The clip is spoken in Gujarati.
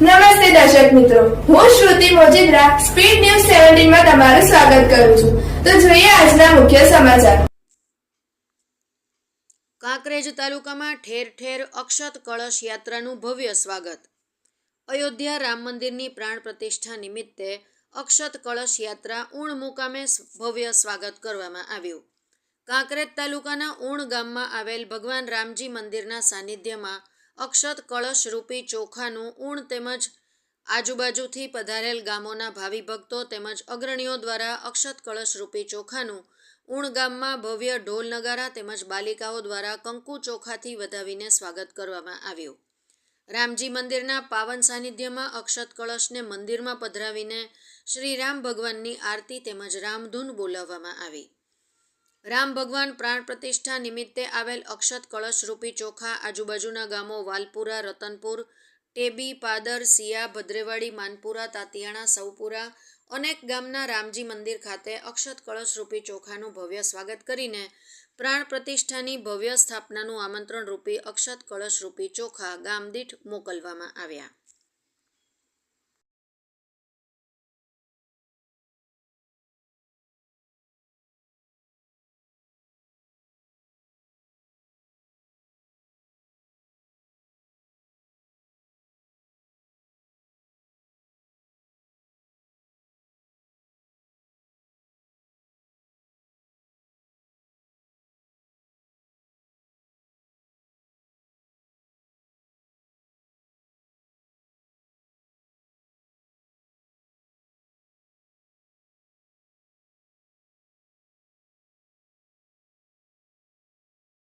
નમસ્તે દર્શક મિત્રો. હું શ્રુતિ મોજીદ્રા, સ્પીડ ન્યૂઝ સેવન્ટીનમાં તમારું સ્વાગત કરું છું. તો જોઈએ આજના મુખ્ય સમાચાર. કાંકરેજ તાલુકામાં ઠેર ઠેર અક્ષત કળશ યાત્રાનું ભવ્ય સ્વાગત. અયોધ્યા રામ મંદિરની પ્રાણ પ્રતિષ્ઠા નિમિત્તે અક્ષત કળશ યાત્રા ઊણ મુકામે ભવ્ય સ્વાગત કરવામાં આવ્યું. કાંકરેજ તાલુકાના ઊણ ગામમાં આવેલ ભગવાન રામજી મંદિરના સાનિધ્યમાં અક્ષત કળશ રૂપી ચોખાનું ઊણ તેમજ આજુબાજુથી પધારેલ ગામોના ભાવિ ભક્તો તેમજ અગ્રણીઓ દ્વારા અક્ષત કળશ રૂપી ચોખાનું ઊણ ગામમાં ભવ્ય ઢોલ નગારા તેમજ બાલિકાઓ દ્વારા કંકુ ચોખાથી વધાવીને સ્વાગત કરવામાં આવ્યું. રામજી મંદિરના પાવન સાનિધ્યમાં અક્ષત કળશને મંદિરમાં પધરાવીને શ્રી રામ ભગવાનની આરતી તેમજ રામધૂન બોલાવવામાં આવી. રામ ભગવાન પ્રાણ પ્રતિષ્ઠા નિમિત્તે આવેલ અક્ષત કળશ રૂપી ચોખા આજુબાજુના ગામો વાલપુરા, રતનપુર, ટેબી, પાદર સિયા ભદ્રેવાડી, માનપુરા, તાતિયાણા, સૌપુરા અનેક ગામના રામજી મંદિર ખાતે અક્ષત કળશ રૂપી ચોખાનું ભવ્ય સ્વાગત કરીને પ્રાણ પ્રતિષ્ઠાની ભવ્ય સ્થાપનાનું આમંત્રણ રૂપી અક્ષત કળશ રૂપી ચોખા ગામદીઠ મોકલવામાં આવ્યા.